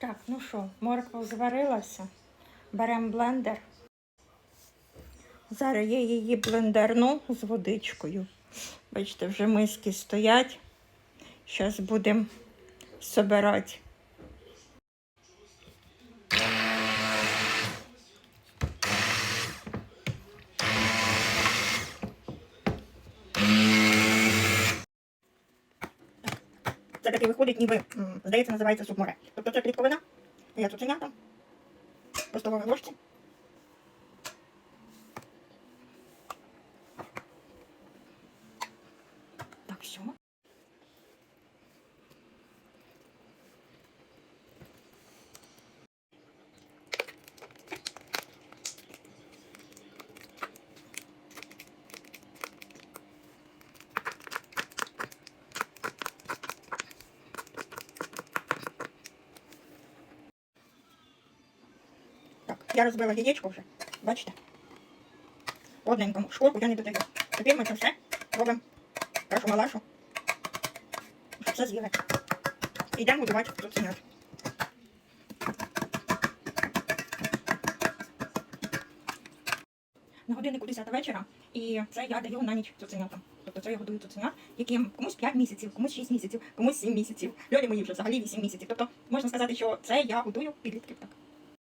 Так, ну що, морква зварилася. Беремо блендер. Зараз я її блендерну з водичкою. Бачите, вже миски стоять. Зараз будемо собирати. Це такий виходить, ніби, здається, називається суп море. Тобто це клітковина, я цуценята, постолові ложці. Так, все. Я розбила яєчко вже. Бачите? Одненькому шкурку я не додаю. Тепер ми це все робимо кашу малашу. Щоб все з'їли. Йдемо годувати цуценят. На годиннику 10 вечора, і це я даю на ніч цуценятам. Тобто це я годую цуценят, яким комусь 5 місяців, комусь 6 місяців, комусь 7 місяців. Льолі мої вже взагалі 8 місяців. Тобто можна сказати, що це я годую підлітків так.